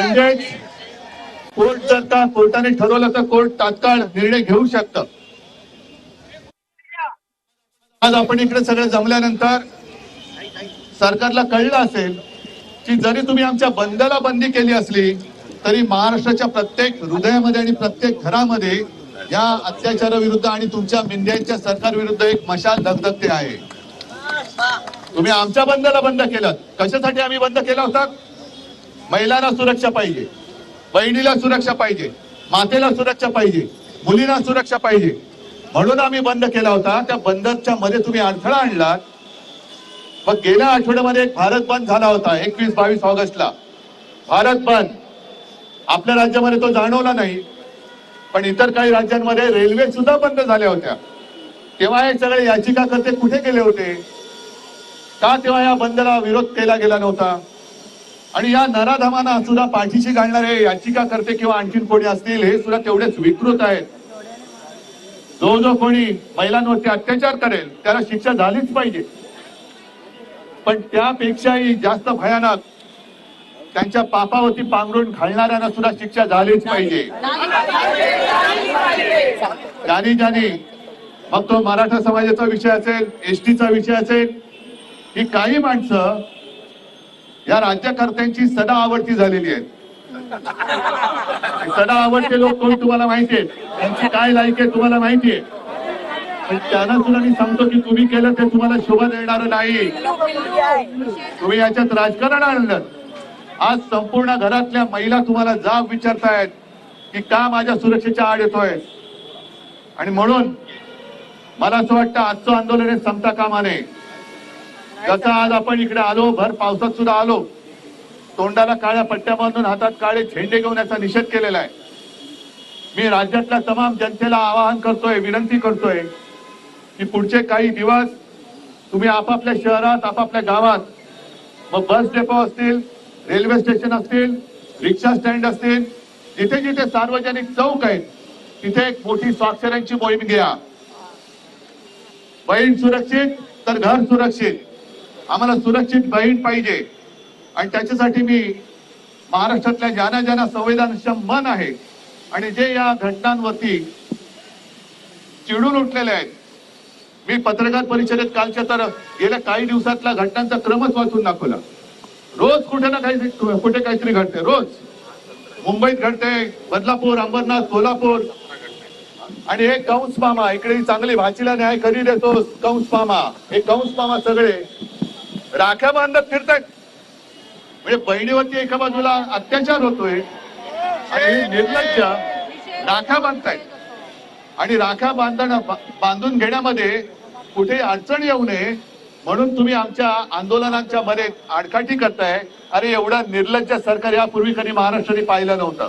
म्हणजेच कोर्ट जर का कोर्टाने ठरवलं तर कोर्ट तात्काळ निर्णय घेऊ शकत. आज आपण इकडे सगळे जमल्यानंतर सरकारला कळलं असेल की जरी तुम्ही आमच्या बंदला बंदी केली असली तरी महाराष्ट्राच्या प्रत्येक हृदयामध्ये आणि प्रत्येक घरामध्ये या अत्याचाराविरुद्ध आणि तुमच्या मिंद्यांच्या सरकार विरुद्ध एक मशाल धगधगते आहे. तुम्ही आमच्या बंदला बंद केलं. कशासाठी आम्ही बंद केला होता? महिलांना सुरक्षा पाहिजे. बहिणीला सुरक्षा पाहिजे. मातेला सुरक्षा पाहिजे. मुलींना सुरक्षा पाहिजे. म्हणून आम्ही बंद केला होता. त्या बंदच्या मध्ये तुम्ही अडथळा आणलात. मग गेल्या आठवड्यामध्ये एक भारत बंद झाला होता एकवीस बावीस ऑगस्टला. भारत बंद. आपल्या राज्यामध्ये तो जाणवला नाही. पण इतर काही राज्यांमध्ये रेल्वे सुद्धा बंद झाल्या होत्या. तेव्हा हे सगळे याचिकाकर्ते कुठे गेले होते? का तेव्हा या बंदला विरोध केला गेला नव्हता? आणि या नराधमांना सुद्धा पाठीशी घालणारे याचिकाकर्ते किंवा आणखीन कोणी असतील हे सुद्धा तेवढेच विकृत आहेत. जो जो कोणी महिलांवरती अत्याचार करेल त्याला शिक्षा झालीच पाहिजे. पण त्यापेक्षाही जास्त भयानक त्यांच्या पापावरती पांघरून घालणाऱ्यांना सुद्धा शिक्षा झालीच पाहिजे. ज्यानी ज्यानी मग तो मराठा समाजाचा विषय असेल एसटीचा विषय असेल ही काही माणसं या राज्यकर्त्यांची सदा आवडती झालेली आहे सदा आवडते लोक कोण तुम्हाला माहितीये त्यांची काय लायक आहे तुम्हाला माहितीये पण त्यांना सुद्धा मी सांगतो की तुम्ही केलं ते तुम्हाला शोभा देणार नाही. तुम्ही याच्यात राजकारण आणलं. आज संपूर्ण घरातल्या महिला तुम्हाला जाग विचारतायत की का माझ्या सुरक्षेच्या आड येतोय? आणि म्हणून मला असं वाटतं आजचं आंदोलन हे संपता कामा नये. जसं आज आपण इकडे आलो भर पावसात सुद्धा आलो तोंडाला काळ्या पट्ट्या बांधून हातात काळे झेंडे घेऊन याचा निषेध केलेला आहे. मी राज्यातल्या तमाम जनतेला आवाहन करतोय विनंती करतोय की पुढचे काही दिवस तुम्ही आपापल्या शहरात आपापल्या गावात मग बस डेपो असतील रेल्वे स्टेशन असतील रिक्षा स्टँड असतील जिथे जिथे सार्वजनिक चौक आहेत तिथे एक मोठी स्वाक्षऱ्यांची मोहीम घ्या. बहीण सुरक्षित तर घर सुरक्षित. आम्हाला सुरक्षित बहीण पाहिजे. आणि त्याच्यासाठी मी महाराष्ट्रातल्या ज्यांना ज्यांना संवेदनक्षम मन आहे आणि जे या घटनांवरती चिडून उठलेले आहेत मी पत्रकार परिषदेत कालच्या तर गेल्या काही दिवसातला घटनांचा क्रमच वाचून दाखवला. रोज कुठे ना काही कुठे काहीतरी घडते रोज. मुंबईत घडते बदलापूर अंबरनाथ सोलापूर. आणि हे कंस मामा इकडे चांगली भाचीला न्याय करी देतो कंस मामा? हे कंस मामा सगळे राख्या बांधत फिरतायत. म्हणजे बहिणीवरती एका बाजूला अत्याचार होतोय आणि निर्लज्ज राख्या बांधतायत. आणि राख्या बांधणं बांधून घेण्यामध्ये कुठे अडचण येऊ नये म्हणून तुम्ही आमच्या आंदोलनांच्या मध्ये आडकाठी करताय. अरे एवढा निर्लज्ज सरकार यापूर्वी कधी महाराष्ट्राने पाहिलं नव्हतं.